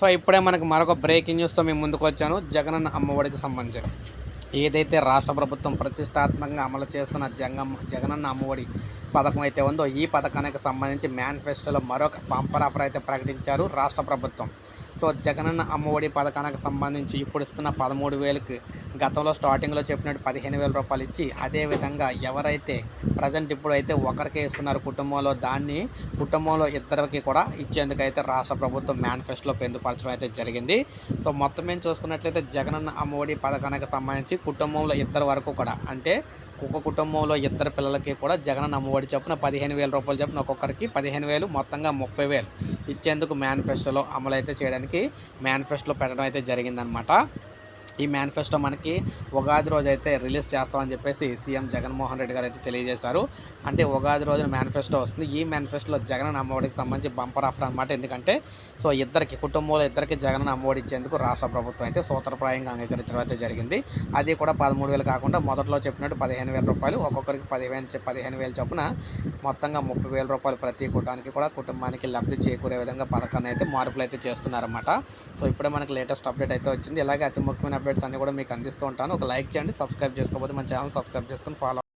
So ఇప్పుడే మనకు మరొక బ్రేకింగ్ న్యూస్తో మేము ముందుకు వచ్చాను. జగనన్న అమ్మఒడికి సంబంధించి ఏదైతే రాష్ట్ర ప్రభుత్వం ప్రతిష్టాత్మకంగా అమలు చేస్తున్న జగన్ జగనన్న అమ్మఒడి పథకం అయితే ఉందో ఈ పథకానికి సంబంధించి మేనిఫెస్టోలో మరొక బంపర్ ఆఫర్ అయితే ప్రకటించారు రాష్ట్ర ప్రభుత్వం. సో జగనన్న అమ్మఒడి పథకానికి సంబంధించి ఇప్పుడు ఇస్తున్న పదమూడు వేలకు గతంలో స్టార్టింగ్లో చెప్పినట్టు పదిహేను వేల రూపాయలు ఇచ్చి అదేవిధంగా ఎవరైతే ప్రజెంట్ ఇప్పుడు అయితే ఒకరికే ఇస్తున్నారు కుటుంబంలో దాన్ని కుటుంబంలో ఇద్దరికి కూడా ఇచ్చేందుకైతే రాష్ట్ర ప్రభుత్వం మేనిఫెస్టోలో పొందుపరచడం అయితే జరిగింది. సో మొత్తం మేము చూసుకున్నట్లయితే జగనన్న అమ్మఒడి పథకానికి సంబంధించి కుటుంబంలో ఇద్దరు వరకు కూడా అంటే ఒక కుటుంబంలో ఇద్దరు పిల్లలకి కూడా జగనన్న అమ్మఒడి చొప్పున పదిహేను వేల రూపాయలు చొప్పున ఒక్కొక్కరికి పదిహేను వేలు మొత్తంగా ముప్పై వేలు. ఇచ్చేందుకు మేనిఫెస్టోలో అమలు అయితే చేయడానికి మేనిఫెస్టోలో పెట్టడం అయితే జరిగిందనమాట ఈ మేనిఫెస్టో మనకి ఉగాది రోజు అయితే రిలీజ్ చేస్తామని చెప్పేసి సీఎం జగన్మోహన్ రెడ్డి గారు అయితే తెలియజేశారు. అంటే ఉగాది రోజున మేనిఫెస్టో వస్తుంది. ఈ మేనిఫెస్టోలో జగన్ అమ్మఒడికి సంబంధించి బంపర్ ఆఫర్ అనమాట ఎందుకంటే సో ఇద్దరికి కుటుంబంలో ఇద్దరికి జగన్ అమ్మఒడి ఇచ్చేందుకు రాష్ట్ర ప్రభుత్వం అయితే సూత్రప్రాయంగా అంగీకరించడం అయితే జరిగింది. అది కూడా పదమూడు వేలు కాకుండా మొదట్లో చెప్పినట్టు పదిహేను వేల రూపాయలు ఒక్కొక్కరికి పదిహేను పదిహేను వేలు చొప్పున మొత్తంగా ముప్పై వేల రూపాయలు ప్రతి కుటానికి కూడా కుటుంబానికి లబ్ధి చేకూరే విధంగా పథకాన్ని అయితే మార్పులు అయితే చేస్తున్నారన్నమాట. సో ఇప్పుడే మనకి లేటెస్ట్ అప్డేట్ అయితే వచ్చింది. ఇలాగే అతి ముఖ్యమైన అప్డేట్స్ అన్ని కూడా మీకు అందిస్తూ ఉంటాను. ఒక లైక్ చేయండి సబ్స్క్రైబ్ చేసుకోకపోతే మన ఛానల్ సబ్స్క్రైబ్ చేసుకొని ఫాలో